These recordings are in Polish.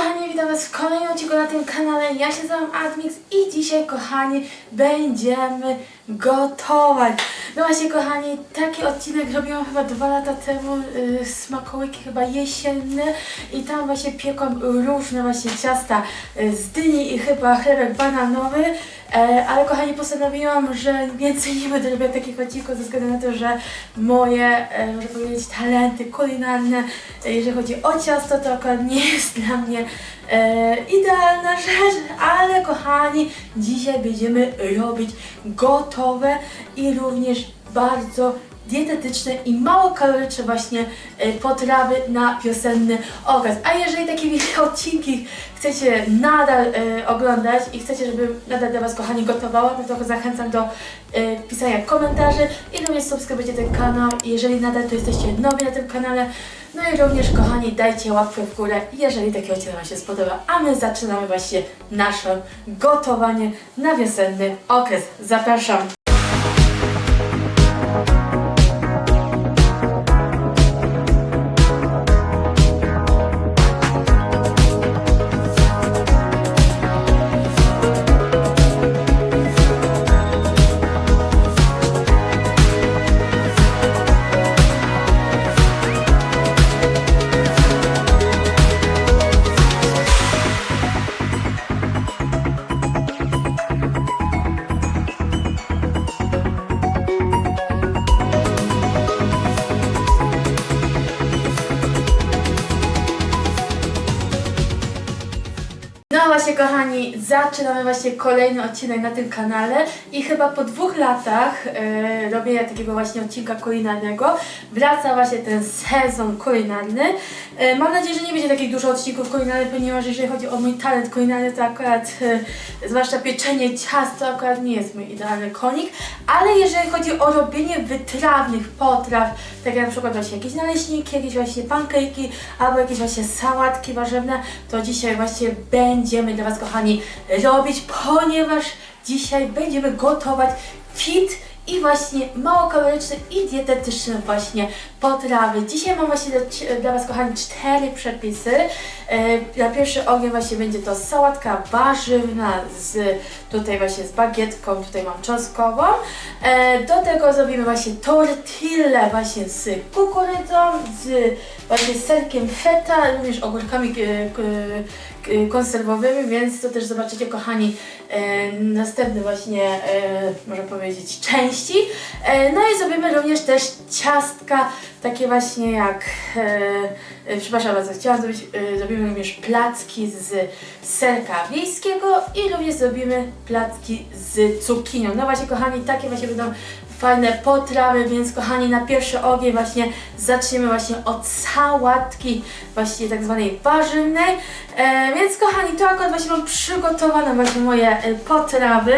kochani, witam was w kolejnym odcinku na tym kanale. Ja się nazywam Admix i dzisiaj, kochani, będziemy gotować. No właśnie, kochani, taki odcinek robiłam chyba dwa lata temu, yy, smakołyki chyba jesienne i tam właśnie piekłam różne właśnie ciasta yy, z dyni i chyba chlebek bananowy. E, ale kochani, postanowiłam, że więcej nie będę robiła takich odcinków ze względu na to, że moje, e, można powiedzieć, talenty kulinarne, e, jeżeli chodzi o ciasto, to akurat nie jest dla mnie e, idealna rzecz, ale kochani, dzisiaj będziemy robić gotowe i również bardzo dietetyczne i mało kaloryczne właśnie e, potrawy na wiosenny okres. A jeżeli takie odcinki chcecie nadal e, oglądać i chcecie, żeby nadal dla Was kochani gotowała, no to zachęcam do e, pisania komentarzy i również subskrybujcie ten kanał, jeżeli nadal tu jesteście nowi na tym kanale. No i również kochani dajcie łapkę w górę, jeżeli taki odcinek Wam się spodoba, a my zaczynamy właśnie nasze gotowanie na wiosenny okres. Zapraszam! Zaczynamy właśnie kolejny odcinek na tym kanale i chyba po dwóch latach e, robienia takiego właśnie odcinka kulinarnego wraca właśnie ten sezon kulinarny. E, mam nadzieję, że nie będzie takich dużo odcinków kulinarnych, ponieważ jeżeli chodzi o mój talent kulinarny, to akurat e, zwłaszcza pieczenie ciast to akurat nie jest mój idealny konik, ale jeżeli chodzi o robienie wytrawnych potraw, tak jak na przykład właśnie jakieś naleśniki, jakieś właśnie pancake'i albo jakieś właśnie sałatki warzywne, to dzisiaj właśnie będziemy dla Was kochani robić, ponieważ dzisiaj będziemy gotować fit i właśnie mało kaloryczne i dietetyczne właśnie potrawy. Dzisiaj mam właśnie dla, Was kochani cztery przepisy. E, Na pierwszy ogień właśnie będzie to sałatka warzywna z tutaj właśnie z bagietką, tutaj mam czosnkową. E, Do tego zrobimy właśnie tortillę właśnie z kukurydzą, z właśnie serkiem feta, również ogórkami e, konserwowymi, więc to też zobaczycie kochani e, następny właśnie, e, można powiedzieć, części. No i zrobimy również też ciastka, takie właśnie jak, przepraszam bardzo, chciałam zrobić, zrobimy również placki z serka wiejskiego i również zrobimy placki z cukinią. No właśnie kochani, takie właśnie będą fajne potrawy, więc kochani na pierwszy ogień właśnie zaczniemy właśnie od sałatki właśnie tak zwanej warzywnej. E, więc kochani, to akurat właśnie mam przygotowane właśnie moje e, potrawy.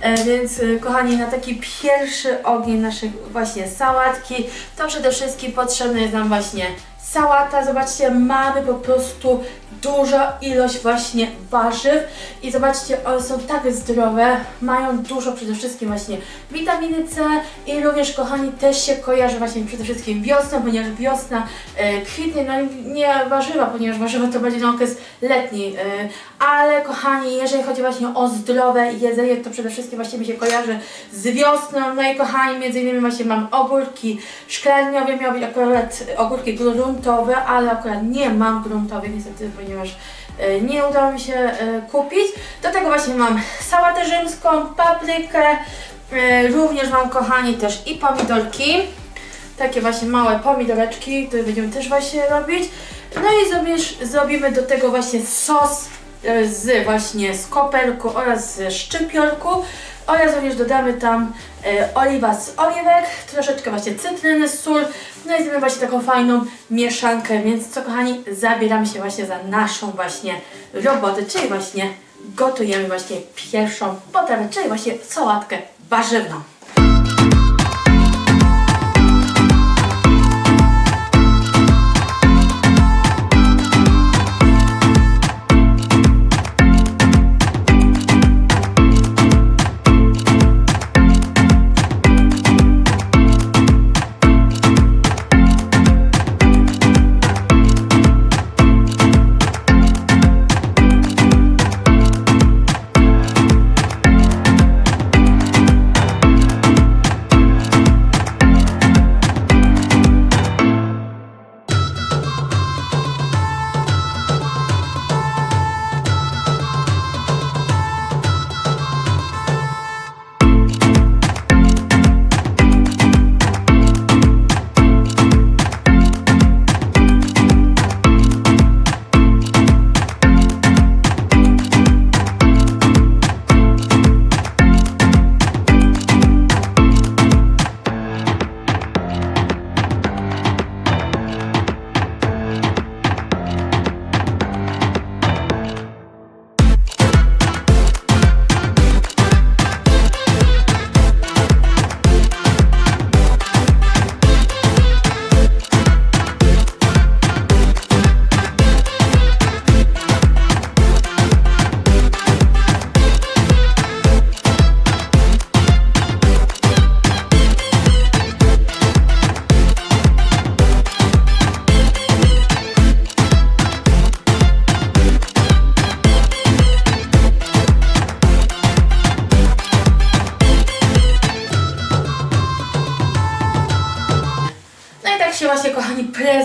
E, więc e, kochani, na taki pierwszy ogień naszej właśnie sałatki, to przede wszystkim potrzebna jest nam właśnie sałata. Zobaczcie, mamy po prostu duża ilość właśnie warzyw. I zobaczcie, one są tak zdrowe, mają dużo przede wszystkim właśnie witaminy C i również kochani też się kojarzy właśnie przede wszystkim wiosną, ponieważ wiosna e, kwitnie, no nie warzywa, ponieważ warzywa to będzie na okres letni, e, ale kochani, jeżeli chodzi właśnie o zdrowe jedzenie, to przede wszystkim właśnie mi się kojarzy z wiosną, no i kochani, między innymi właśnie mam ogórki szklarniowe, miały być akurat ogórki gruntowe, ale akurat nie mam gruntowych niestety, ponieważ e, nie udało mi się e, kupić. Do tego właśnie mam sałatę rzymską, paprykę, e, również mam kochani też i pomidorki. Takie właśnie małe pomidoreczki, które będziemy też właśnie robić. No i zrobisz, zrobimy do tego właśnie sos z właśnie z koperku oraz z szczypiorku oraz również dodamy tam e, oliwa z oliwek, troszeczkę właśnie cytryny, sól, no i zrobimy właśnie taką fajną mieszankę, więc co kochani, zabieramy się właśnie za naszą właśnie robotę, czyli właśnie gotujemy właśnie pierwszą potrawę, czyli właśnie sałatkę warzywną.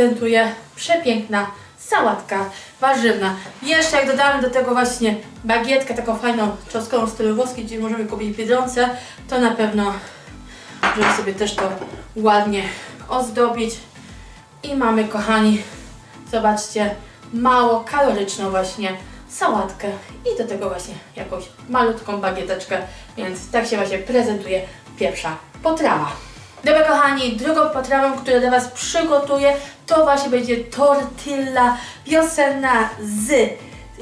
Prezentuje przepiękna sałatka warzywna. Jeszcze jak dodamy do tego właśnie bagietkę taką fajną czosnkową w stylu włoski, gdzie możemy kupić Biedronce, to na pewno, żeby sobie też to ładnie ozdobić. I mamy, kochani, zobaczcie, mało kaloryczną właśnie sałatkę i do tego właśnie jakąś malutką bagieteczkę, więc tak się właśnie prezentuje pierwsza potrawa. Dobra kochani, drugą potrawą, którą dla Was przygotuję, to właśnie będzie tortilla wiosenna z,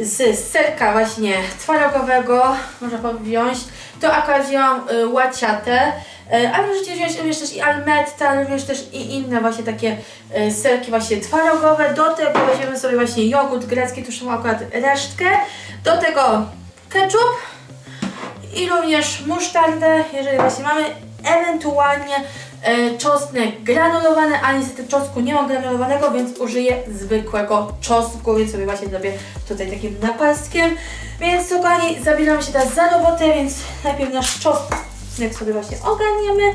z serka właśnie twarogowego, można powziąć. To akurat wzięłam y, łaciatę, y, ale możecie wziąć również też i almetta, również też i inne właśnie takie y, serki właśnie twarogowe. Do tego weźmiemy sobie właśnie jogurt grecki, tu mam akurat resztkę. Do tego ketchup, i również musztardę, jeżeli właśnie mamy, ewentualnie czosnek granulowany, a niestety czosnku nie mam granulowanego, więc użyję zwykłego czosnku, więc sobie właśnie zrobię tutaj takim napastkiem. Więc kochani, zabieramy się teraz za robotę, więc najpierw nasz czosnek sobie właśnie ogarniemy.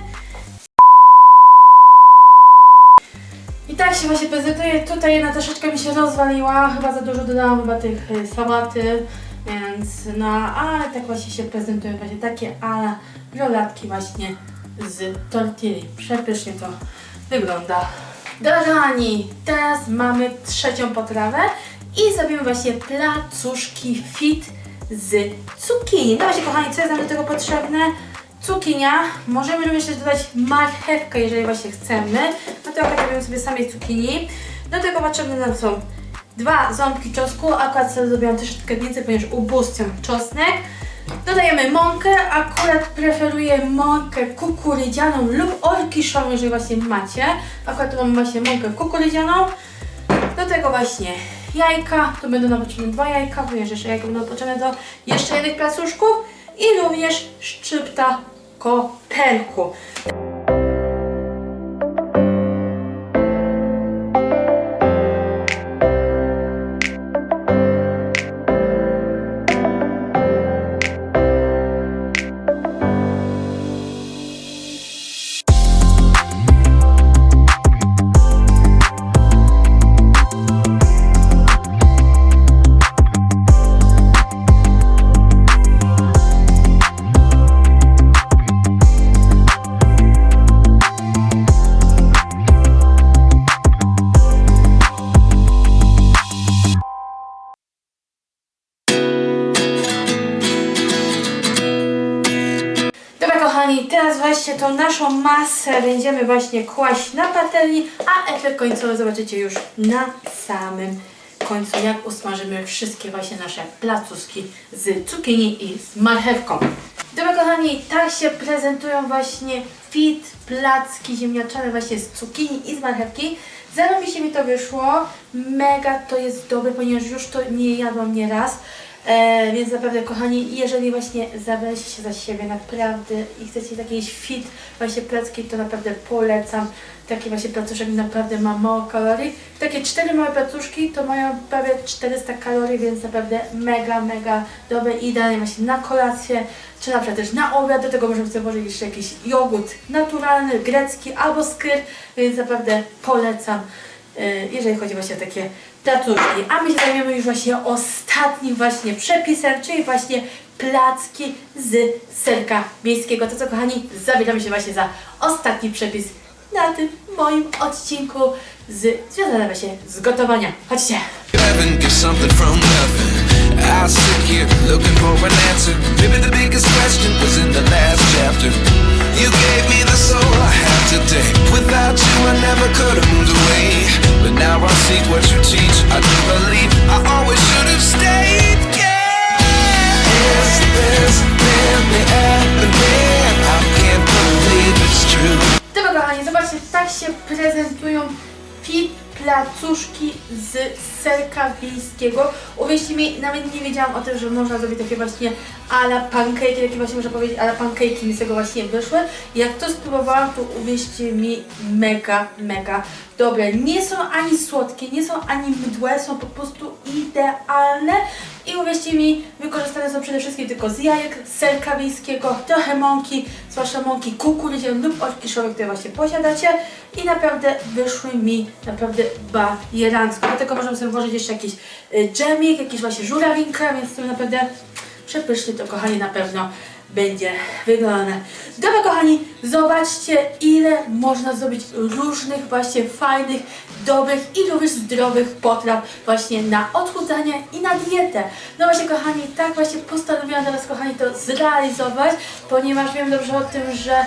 I tak się właśnie prezentuje. Tutaj jedna troszeczkę mi się rozwaliła, chyba za dużo dodałam chyba tych y, sałaty, więc no, ale tak właśnie się prezentują właśnie takie ala rolatki właśnie z tortilli. Przepysznie to wygląda. Kochani, teraz mamy trzecią potrawę i zrobimy właśnie placuszki fit z cukinii. No właśnie kochani, co jest nam do tego potrzebne? Cukinia, możemy również dodać marchewkę, jeżeli właśnie chcemy. No to akurat robimy sobie samej cukinii. Do tego potrzebne nam są dwa ząbki czosnku, akurat sobie zrobiłam troszeczkę więcej, ponieważ ubóstwiam czosnek. Dodajemy mąkę, akurat preferuję mąkę kukurydzianą lub orkiszową, jeżeli właśnie macie. Akurat mam właśnie mąkę kukurydzianą. Do tego właśnie jajka, to będą nam potrzebne dwa jajka, ponieważ jeszcze jajka będą potrzebne do jeszcze jednych placuszków i również szczypta koperku. Teraz właśnie tą naszą masę będziemy właśnie kłaść na patelni, a efekt końcowy zobaczycie już na samym końcu, jak usmażymy wszystkie właśnie nasze placuski z cukinii i z marchewką. Dobra kochani, tak się prezentują właśnie fit placki ziemniaczane właśnie z cukinii i z marchewki. Zarobiście mi to wyszło, mega to jest dobre, ponieważ już to nie jadłam nieraz. E, więc naprawdę, kochani, jeżeli właśnie zabraliście się za siebie naprawdę i chcecie jakiś fit właśnie placki, to naprawdę polecam. Taki właśnie placuszek naprawdę ma mało kalorii. Takie cztery małe placuszki to mają prawie 400 kalorii, więc naprawdę mega, mega dobre i idealnie właśnie na kolację, czy na przykład też na obiad. Do tego możemy sobie włożyć jeszcze jakiś jogurt naturalny, grecki albo skyr, więc naprawdę polecam y, jeżeli chodzi właśnie o takie placuszki. A my się zajmiemy już właśnie ostatnim właśnie przepisem, czyli właśnie placki z serka miejskiego. To co kochani, zabieramy się właśnie za ostatni przepis na tym moim odcinku z związanym właśnie z gotowania. Chodźcie! I You gave me the soul I have today. Without you, I never could have moved away. But now I see what you teach. I do believe I always should have stayed. Yeah. Is this happening? I can't believe it's true. Dobra kochani, zobaczcie, tak się prezentują fit placuszki z serka wiejskiego. Uwierzcie mi, nawet nie wiedziałam o tym, że można zrobić takie właśnie ala pancake, takie właśnie można powiedzieć ala pancake mi z tego właśnie wyszły. Jak to spróbowałam, to uwierzcie mi, mega, mega dobre. Nie są ani słodkie, nie są ani mdłe, są po prostu idealne. i uwierzcie mi, wykorzystane są przede wszystkim tylko z jajek, serka wiejskiego, trochę mąki, zwłaszcza mąki kukurydzianej lub orkiszowej, które właśnie posiadacie i naprawdę wyszły mi naprawdę bajerancko. Do tego możemy sobie włożyć jeszcze jakiś y, dżemik, jakiś właśnie żurawinkę, więc to naprawdę przepysznie to kochani na pewno będzie wyglądane. Dobra kochani, zobaczcie ile można zrobić różnych właśnie fajnych, dobrych i również zdrowych potraw właśnie na odchudzanie i na dietę. No właśnie kochani, tak właśnie postanowiłam teraz kochani to zrealizować, ponieważ wiem dobrze o tym, że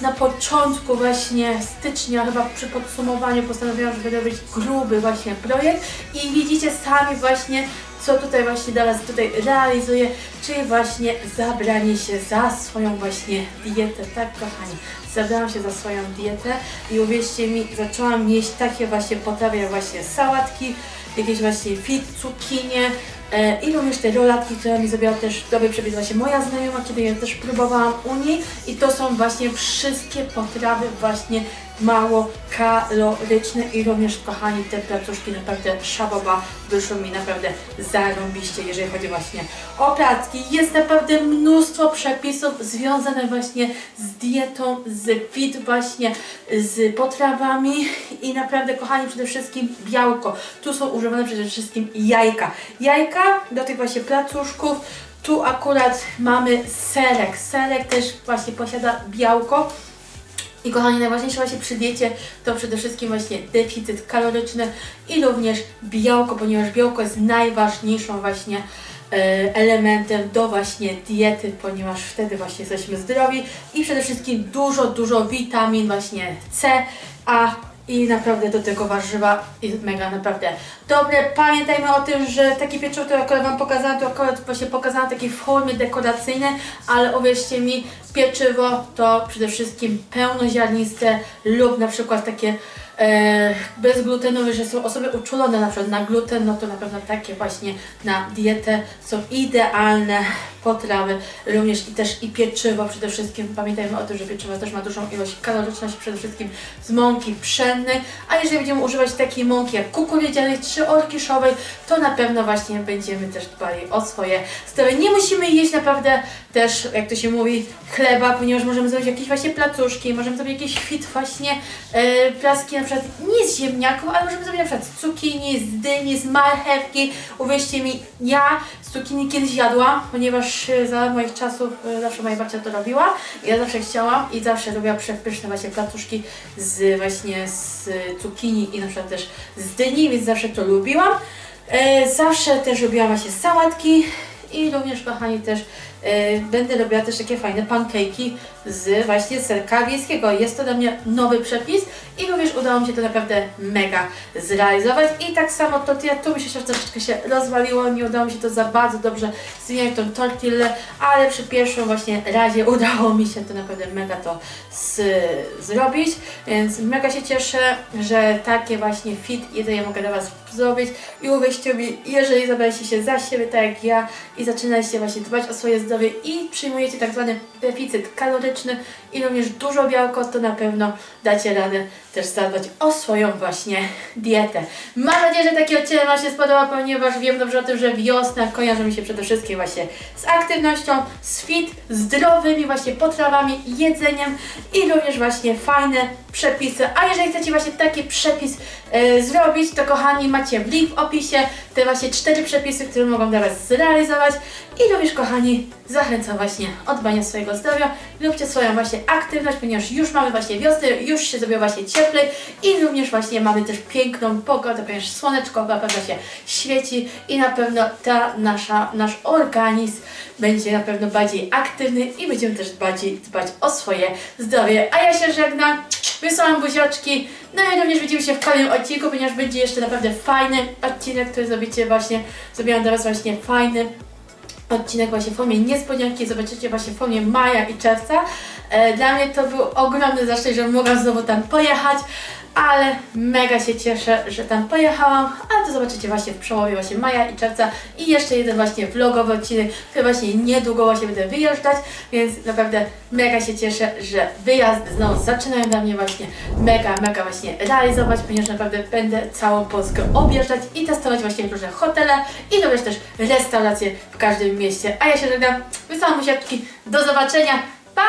na początku właśnie stycznia, chyba przy podsumowaniu postanowiłam, że będę robić gruby właśnie projekt i widzicie sami właśnie co tutaj właśnie teraz tutaj realizuję, czyli właśnie zabranie się za swoją właśnie dietę, tak kochani, zabrałam się za swoją dietę i uwierzcie mi, zaczęłam jeść takie właśnie potrawy jak właśnie sałatki, jakieś właśnie fit, cukinie, E, I również te rolatki, które mi zrobiła też dobry przepis właśnie moja znajoma, kiedy je też próbowałam u niej. I to są właśnie wszystkie potrawy właśnie mało kaloryczne i również kochani te placuszki naprawdę szabowa wyszło mi naprawdę zarąbiście, jeżeli chodzi właśnie o placki. Jest naprawdę mnóstwo przepisów związane właśnie z dietą, z fit właśnie, z potrawami i naprawdę kochani przede wszystkim białko. Tu są używane przede wszystkim jajka. Jajka do tych właśnie placuszków. Tu akurat mamy serek. Serek też właśnie posiada białko. I kochani, najważniejsze właśnie przy diecie to przede wszystkim właśnie deficyt kaloryczny i również białko, ponieważ białko jest najważniejszą właśnie e, elementem do właśnie diety, ponieważ wtedy właśnie jesteśmy zdrowi i przede wszystkim dużo, dużo witamin właśnie C, A i naprawdę do tego warzywa jest mega naprawdę dobre. Pamiętajmy o tym, że takie pieczywo, które akurat Wam pokazałam, to akurat właśnie pokazałam takie w formie dekoracyjnej, ale uwierzcie mi, pieczywo to przede wszystkim pełnoziarniste lub na przykład takie bezglutenowe, że są osoby uczulone na przykład na gluten, no to na pewno takie właśnie na dietę są idealne potrawy, również i też i pieczywo przede wszystkim. Pamiętajmy o tym, że pieczywo też ma dużą ilość kaloryczności, przede wszystkim z mąki pszennej, a jeżeli będziemy używać takiej mąki jak kukurydzianej czy orkiszowej, to na pewno właśnie będziemy też dbali o swoje zdrowie. Nie musimy jeść naprawdę też, jak to się mówi, chleba, ponieważ możemy zrobić jakieś właśnie placuszki, możemy zrobić jakieś fit właśnie e, plaski na przykład nie z ziemniaków, ale możemy zrobić na przykład z cukinii, z dyni, z marchewki. Uwierzcie mi, ja z cukinii kiedyś jadłam, ponieważ e, za moich czasów e, zawsze moja babcia to robiła. Ja zawsze chciałam i zawsze robiła przepyszne właśnie placuszki z właśnie z cukinii i na przykład też z dyni, więc zawsze to lubiłam. E, zawsze też lubiłam właśnie sałatki i również kochani też e, będę robiła też takie fajne pancake'i z właśnie serka wiejskiego. Jest to dla mnie nowy przepis i również udało mi się to naprawdę mega zrealizować. I tak samo tortilla, tu mi się troszeczkę się rozwaliło, nie udało mi się to za bardzo dobrze zmieniać tą tortillę, ale przy pierwszym właśnie razie udało mi się to naprawdę mega to zrobić, więc mega się cieszę, że takie właśnie fit jedzenie mogę dla Was zrobić i uwierzcie mi, jeżeli zabraliście się za siebie tak jak ja i zaczynaliście właśnie dbać o swoje zdrowie i przyjmujecie tak zwany deficyt kaloryczny i również dużo białko, to na pewno dacie radę też zadbać o swoją właśnie dietę. Mam nadzieję, że taki odcinek Wam się spodobał, ponieważ wiem dobrze o tym, że wiosna kojarzy mi się przede wszystkim właśnie z aktywnością, z fit, zdrowymi właśnie potrawami, jedzeniem i również właśnie fajne przepisy. A jeżeli chcecie właśnie taki przepis e, zrobić, to kochani macie w link w opisie te właśnie cztery przepisy, które mogą dla Was zrealizować i również kochani zachęcam właśnie dbania swojego zdrowia. Róbcie swoją właśnie aktywność, ponieważ już mamy właśnie wiosnę, już się zrobiło właśnie cieplej i również właśnie mamy też piękną pogodę, ponieważ słoneczko na pewno się świeci i na pewno ta nasza, nasz organizm będzie na pewno bardziej aktywny i będziemy też bardziej dbać o swoje zdrowie. A ja się żegnam, wysyłam buziaczki, no i również widzimy się w kolejnym odcinku, ponieważ będzie jeszcze naprawdę fajny odcinek, który zrobicie właśnie, zrobiłam dla Was właśnie fajny odcinek właśnie w formie niespodzianki, zobaczycie właśnie w formie maja i czerwca. E, Dla mnie to był ogromny zaszczyt, że mogłam znowu tam pojechać. Ale mega się cieszę, że tam pojechałam, ale to zobaczycie właśnie w przełowie właśnie maja i czerwca. I jeszcze jeden właśnie vlogowy odcinek, który właśnie niedługo właśnie będę wyjeżdżać, więc naprawdę mega się cieszę, że wyjazdy znowu zaczynają dla mnie właśnie mega, mega właśnie realizować, ponieważ naprawdę będę całą Polskę objeżdżać i testować właśnie różne hotele i robić też restauracje w każdym mieście. A ja się żegnam, wysłałam buziaczki, do zobaczenia, pa!